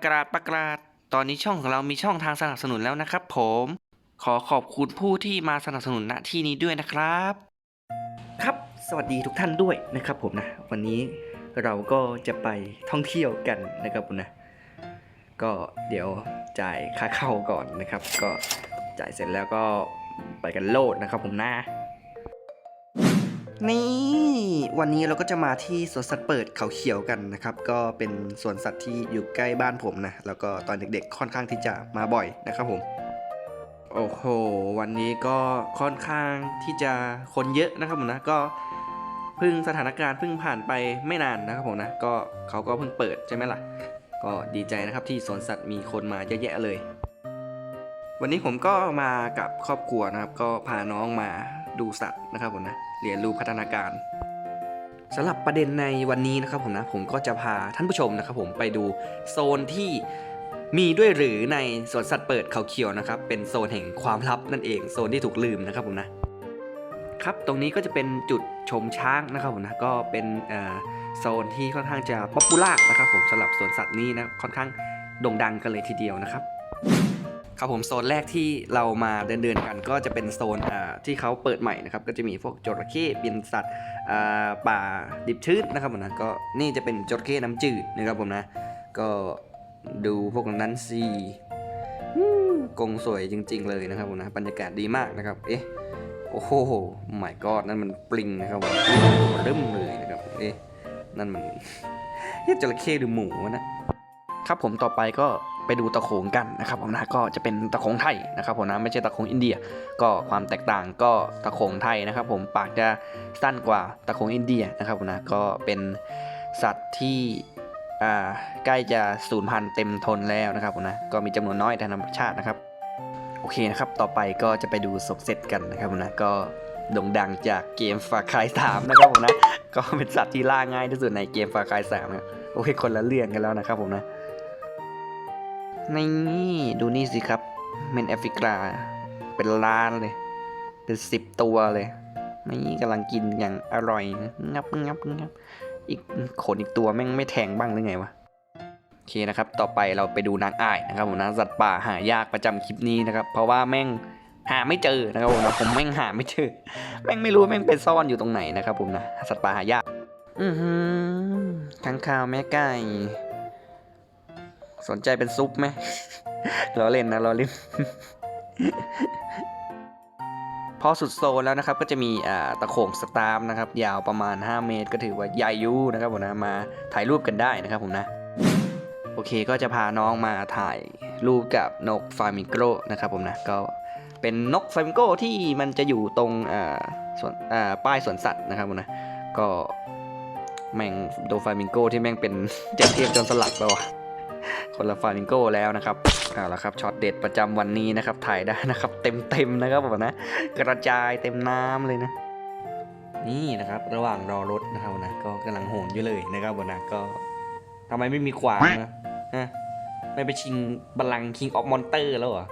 ประกาศประกาศ ตอนนี้ช่องของเรามีช่องทางสนับสนุนแล้วนะครับผม ขอขอบคุณผู้ที่มาสนับสนุนณที่นี้ด้วยนะครับ ครับ สวัสดีทุกท่านด้วยนะครับผมนะ วันนี้เราก็จะไปท่องเที่ยวกันนะครับผมนะ ก็เดี๋ยวจ่ายค่าเข้าก่อนนะครับ ก็จ่ายเสร็จแล้วก็ไปกันโลดนะครับผมนะ นี่ วันนี้เราก็จะมาที่สวนสัตว์เปิดเขาเขียวกันนะครับ ก็เป็นสวนสัตว์ที่อยู่ใกล้บ้านผมนะ แล้วก็ตอนเด็กๆ ค่อนข้างที่จะมาบ่อยนะครับผม โอ้โห วันนี้ก็ค่อนข้างที่จะคนเยอะนะครับผมนะ ก็เพิ่งสถานการณ์เพิ่งผ่านไปไม่นานนะครับผมนะ ก็เขาก็เพิ่งเปิดใช่ไหมล่ะ ก็ดีใจนะครับที่สวนสัตว์มีคนมาเยอะแยะเลยวันนี้ผมก็มากับครอบครัวนะครับ ก็พาน้องมาดูสัตว์นะครับผมนะ เรียนรู้พัฒนาการสำหรับประเด็นในวันนี้นะครับผมนะผมก็จะพาท่านผู้ชมนะครับ ผมไปดูโซนที่มีด้วยหรือในสวนสัตว์เปิดเขาเขียวนะครับ เป็นโซนแห่งความลับนั่นเองโซนที่ถูกลืมนะครับผมนะครับตรงนี้ก็จะเป็นจุดชมช้างนะครับผมนะก็เป็นโซนที่ค่อนข้างจะป๊อปปูล่านะครับผมสำหรับสวนสัตว์นี้นะค่อนข้างโด่งดังกันเลยทีเดียวนะครับ ครับผมโซนแรกที่เรามาเดินเดินๆกันก็จะเป็นโซนที่เขาเปิดใหม่นะครับก็จะมีพวกจระเข้เป็นสัตว์ป่าดิบชื้นนะครับผมนะก็นี่จะเป็นจระเข้น้ำจืดนะครับผมนะก็ดูพวกนั้นสิกงสวยจริง ๆ เลยนะครับผมนะบรรยากาศดีมากนะครับเอ๊ะโอ้โหไม่กอดนั่นมันปลิงนะครับผมเริ่มเลยนะครับเอ๊ะนั่นมันเฮ้ยจระเข้หรือหมูนะ ครับผมต่อไปก็ ไปดูตะโขงกันนะครับผมนะก็จะเป็นตะโขงไทยนะครับผมนะไม่ใช่ตะโขงอินเดีย ก็ความแตกต่างก็ตะโขงไทยนะครับ ผมปากจะสั้นกว่าตะโขงอินเดียนะครับผมนะก็เป็นสัตว์ที่อ่าใกล้จะสูญพันธุ์เต็มทนแล้วนะครับผมนะก็มีจำนวนน้อยแต่ธรรมชาตินะครับ โอเคนะครับต่อไปก็จะไปดูศพเซตกันนะครับผมนะก็โด่งดังจากเกมฟาคายสามนะครับผมนะก็เป็นสัตว์ที่ล่าง่ายที่สุดในเกมฟาคายสามนะโอเคคนละเรื่องกันแล้วนะครับผมนะ นี่ดูนี่สิครับ เมนแอฟริกา เป็นล้านเลย เป็นสิบตัวเลย นี่กำลังกินอย่างอร่อย งับงับงับอีกขนอีกตัวแม่งไม่แทงบ้างหรือไงวะโอเคนะครับ ต่อไปเราไปดูนางอ้ายนะครับผมนะสัตว์ป่าหายากประจำคลิปนี้นะครับ เพราะว่าแม่งหาไม่เจอนะครับผมนะผมแม่งหาไม่เจอ แม่งไม่รู้แม่งไปซ่อนอยู่ตรงไหนนะครับผมนะสัตว์ป่าหายาก อือหือข้างคาวแม่ไก่ สนใจเป็นซุปไหมล้อเล่นนะล้อเล่น พอสุดโซนแล้วนะครับ ก็จะมีอ่าตะโขงสตาร์มนะครับ ยาวประมาณ 5 เมตร ก็ถือว่าใหญ่ยูนะครับผมนะมาถ่ายรูปกันได้นะครับผมนะ โอเคก็จะพาน้องมาถ่ายรูปกับนกฟามิงโกนะครับผมนะก็เป็นนกฟามิงโกที่มันจะอยู่ตรงอ่าสวนอ่าป้ายสวนสัตว์นะครับผมนะก็แม่งโดฟามิงโกที่แม่งเป็นเจ้าเทพจนสลัดไปวะ คนละฟามิงโกแล้วนะครับเอาละครับช็อตเด็ดประจำวันนี้นะครับ ถ่ายได้นะครับ เต็มเต็มนะครับผมนะ กระจายเต็มน้ำเลยนะ นี่นะครับ ระหว่างรอรถนะครับนะก็กำลังโหนอยู่เลยนะครับผมนะก็ทำไมไม่มีขวานนะฮะไม่ไปชิงบัลลังคิงออฟมอนเตอร์แล้วเหรอ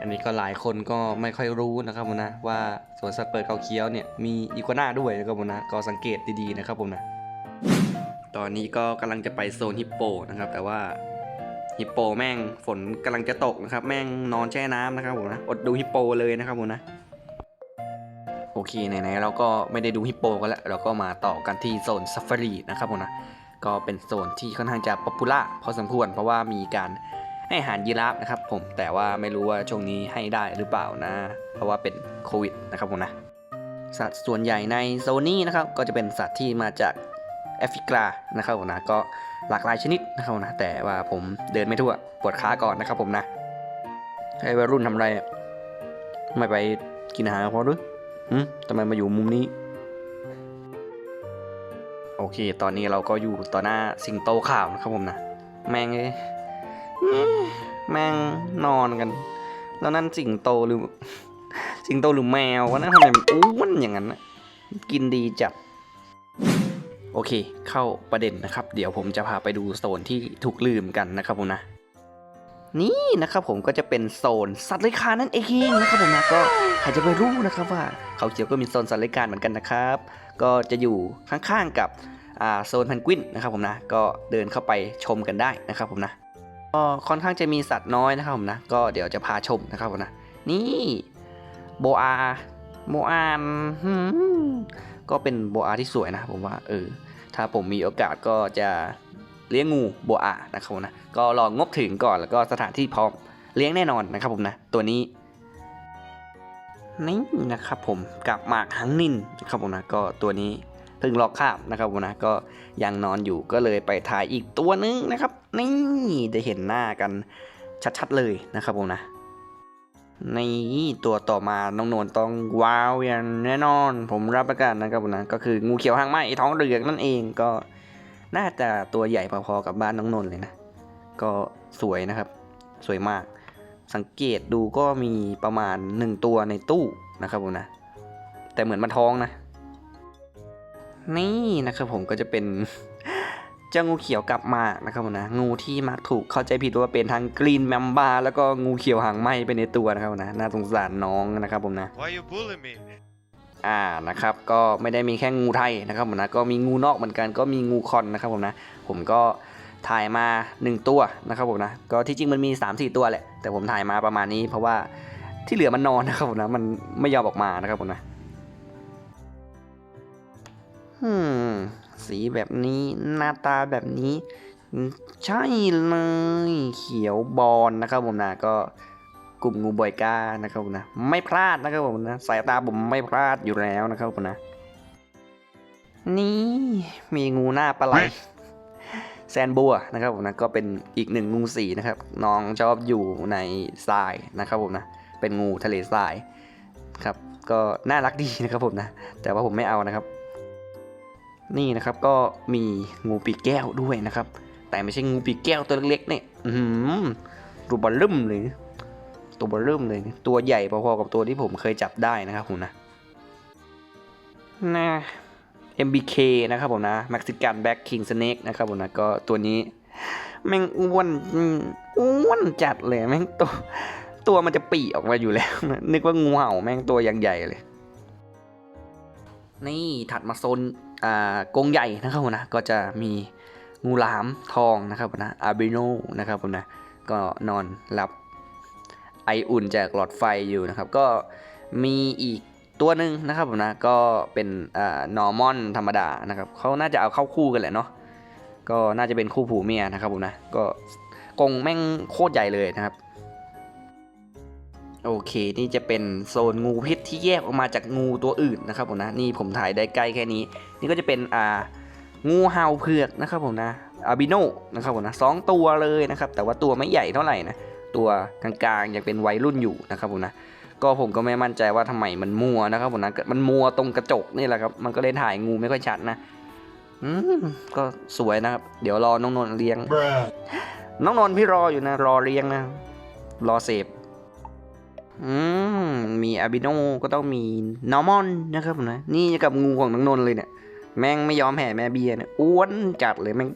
อันนี้ก็หลายคนก็ไม่ค่อยรู้นะครับผมนะว่าสวนสัตว์เปิดเขาเคี้ยวเนี่ยมีอีกัวน่าด้วยนะครับผมนะก็สังเกตดีๆนะครับผมนะ ตอนนี้ก็กำลังจะไปโซนฮิปโปนะครับ แต่ว่าฮิปโปแม่งฝนกำลังจะตกนะครับ แม่งนอนแช่น้ำนะครับผมนะ อดดูฮิปโปเลยนะครับผมนะ โอเคไหนๆเราก็ไม่ได้ดูฮิปโปกันแล้วเราก็มาต่อกันที่โซนซัฟฟารีนะครับผมนะ ก็เป็นโซนที่ค่อนข้างจะป๊อปปูล่าพอสมควรเพราะว่ามีการให้อาหารยีราฟนะครับผมแต่ว่าไม่รู้ว่าช่วงนี้ให้ได้หรือเปล่านะ เพราะว่าเป็นโควิดนะครับผมนะสัตว์ส่วนใหญ่ในโซนนี้นะครับก็จะเป็นสัตว์ที่มาจาก แอฟริกานะครับผมนะก็หลากหลายชนิดนะครับผมนะแต่ว่าผมเดินไม่ทั่วปวดขาก่อนนะครับผมนะให้วัยรุ่นทำไรไม่ไปกินอาหารกับเขาหรือทำไมมาอยู่มุมนี้ โอเค ตอนนี้เราก็อยู่ต่อหน้าสิงโตข่าวนะครับผมนะ แม่งเอ้ยแม่งนอนกัน แล้วนั่นสิงโตหรือ สิงโตหรือแมววะนะทำไมมันอ้วนอย่างนั้นนะกินดีจัด โอเค เข้าประเด็นนะครับ เดี๋ยวผมจะพาไปดูโซนที่ถูกลืมกันนะครับผมนะ นี่นะครับผมก็จะเป็นโซนสัตว์เลื้อยคลานนั่นเองนะครับผมนะก็ใครจะไปรู้นะครับว่า เขาเขียวก็มีโซนสัตว์เลื้อยคลานเหมือนกันนะครับ ก็จะอยู่ข้างๆกับโซนเพนกวินนะครับผมนะก็เดินเข้าไปชมกันได้นะครับผมนะก็ค่อนข้างจะมีสัตว์น้อยนะครับผมนะก็เดี๋ยวจะพาชมนะครับผมนะนี่โบอาโบอาน ก็เป็นโบอาที่สวยนะผมว่าเออถ้าผมมีโอกาสก็จะเลี้ยงงูโบอานะครับผมนะก็ลองงบถึงก่อนแล้วก็สถานที่พร้อมเลี้ยงแน่นอนนะครับผมนะตัวนี้นี่นะครับผมกับหมากหังนินนะครับผมนะก็ตัวนี้เพิ่งล็อกคาบนะครับผมนะก็ยังนอนอยู่ก็เลยไปถ่ายอีกตัวนึงนะครับ นี่ได้เห็นหน้ากันชัดๆเลยนะครับผมนะ นี่ตัวต่อมาน้องโนนต้องว้าวอย่างแน่นอน ผมรับประกันนะครับผมนะก็คืองูเขียวหางไหมท้องเหลืองนั่นเองก็น่าจะตัวใหญ่พอๆกับบ้านน้องนนท์เลยนะ ก็สวยนะครับ สวยมาก สังเกตดูก็มีประมาณ 1 ตัวในตู้นะครับผมนะ แต่เหมือนมันท้องนะ นี่นะครับผมก็จะเป็น เจ้างูเขียวกลับมานะครับผมนะ งูที่มักถูกเข้าใจผิดว่าเป็นทั้งกรีนแมมบาแล้วก็งูเขียวหางไหมไปในตัวนะครับผมนะน่าสงสารน้องนะครับผมนะ Why you bully me? อ่านะครับก็ไม่ได้มีแค่งูไทยนะครับผมนะก็มีงูนอกเหมือนกันก็มีงูคอนนะครับผมนะผมก็ถ่ายมา 1 ตัวนะครับผมนะก็ที่จริงมันมี 3-4 ตัวแหละ แต่ผมถ่ายมาประมาณนี้เพราะว่าที่เหลือมันนอนนะครับผมนะมันไม่ยอมออกมานะครับผมนะอืม สีแบบนี้หน้าตาแบบนี้ใช่เลยเขียวบอลนะครับผมนะก็กลุ่มงูบอยก้านะครับผมนะไม่พลาดนะครับผมนะสายตาผมไม่พลาดอยู่แล้วนะครับผมนะ นี่มีงูหน้าปลาไหลแซนบัวนะครับผมนะก็เป็นอีกหนึ่งงูสีนะครับน้องชอบอยู่ในทรายนะครับผมนะเป็นงูทะเลทรายครับก็น่ารักดีนะครับผมนะ แต่ว่าผมไม่เอานะครับ นี่นะครับก็มีงูปีแก้วด้วยนะครับ แต่ไม่ใช่งูปีแก้วตัวเล็กๆเนี่ยอือหือรูบอลลุ่มเลย ตัวบอร์เริ่มเลย ตัวใหญ่พอๆกับตัวที่ผมเคยจับได้นะครับผมนะนะ MBK นะครับผมนะ Mexican Black King Snake นะครับผมนะก็ตัวนี้ แม่งอ้วนอ้วนจัดเลยแม่งตัวตัวมันจะปีออกมาอยู่แล้ว นึกว่างูเห่าแม่งตัวยังใหญ่เลย นี่ถัดมาโซน กรงใหญ่นะครับผมนะก็จะมีงูหลามทองนะครับผมนะอาบิโนนะครับผมนะก็นอนหลับไออุ่นจากหลอดไฟอยู่นะครับ ก็มีอีกตัวหนึ่งนะครับผมนะก็เป็นนอร์มอนธรรมดานะครับเขาน่าจะเอาเข้าคู่กันแหละเนาะก็น่าจะเป็นคู่ผูเมียนะครับผมนะก็กรงแม่งโคตรใหญ่เลยนะครับ โอเค นี่จะเป็นโซนงูพิษที่แยกออกมาจากงูตัวอื่นนะครับผมนะ นี่ผมถ่ายได้ใกล้แค่นี้ นี่ก็จะเป็นอ่างูเห่าเผือกนะครับผมนะอาบิโนนะครับผมนะสองตัวเลยนะครับ แต่ว่าตัวไม่ใหญ่เท่าไหร่นะ ตัวกลางๆยังเป็นวัยรุ่นอยู่นะครับผมนะ ก็ผมก็ไม่มั่นใจว่าทำไมมันมัวนะครับผมนะ มันมัวตรงกระจกนี่แหละครับ มันก็เลยถ่ายงูไม่ค่อยชัดนะ อืม ก็สวยนะครับ เดี๋ยวรอน้องนนท์เลี้ยง Bruh. น้องนนท์พี่รออยู่นะ รอเลี้ยงนะ รอเสพ อืมมีอาบิโนก็ต้องมีนอร์มอนนะครับผมนะ นี่กับงูของน้องนนเลยเนี่ย แม่งไม่ยอมแผ่แม่เบียร์เนี่ยอ้วนจัดเลยแม่ง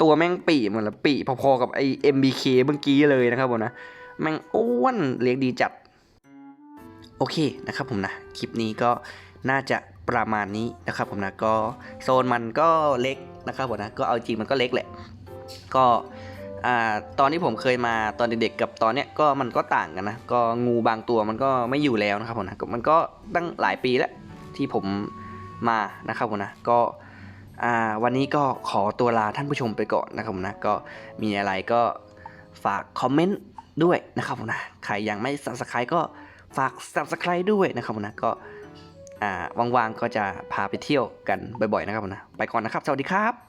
ตัวแม่งปีเหมือนละปีพอๆกับไอ้ MBK เมื่อกี้เลยนะครับผมนะ แม่งอ้วนเลี้ยงดีจัด โอเคนะครับผมนะ คลิปนี้ก็น่าจะประมาณนี้นะครับผมนะก็โซนมันก็เล็กนะครับผมนะก็เอาจริงมันก็เล็กแหละ ก็ อ่าตอนที่ผมเคยมาตอนเด็กๆกับตอนเนี้ยก็มันก็ต่างกันนะก็งูบางตัวมันก็ไม่อยู่แล้วนะครับผมนะมันก็ตั้งหลายปีแล้วที่ผมมานะครับผมนะก็อ่าวันนี้ก็ขอตัวลาท่านผู้ชมไปก่อนนะครับผมนะก็มีอะไรก็ฝากคอมเมนต์ด้วยนะครับผมนะใครยังไม่ subscribe ก็ฝาก subscribe ด้วยนะครับผมนะก็อ่าว่างๆก็จะพาไปเที่ยวกันบ่อยๆนะครับผมนะไปก่อนนะครับ สวัสดีครับ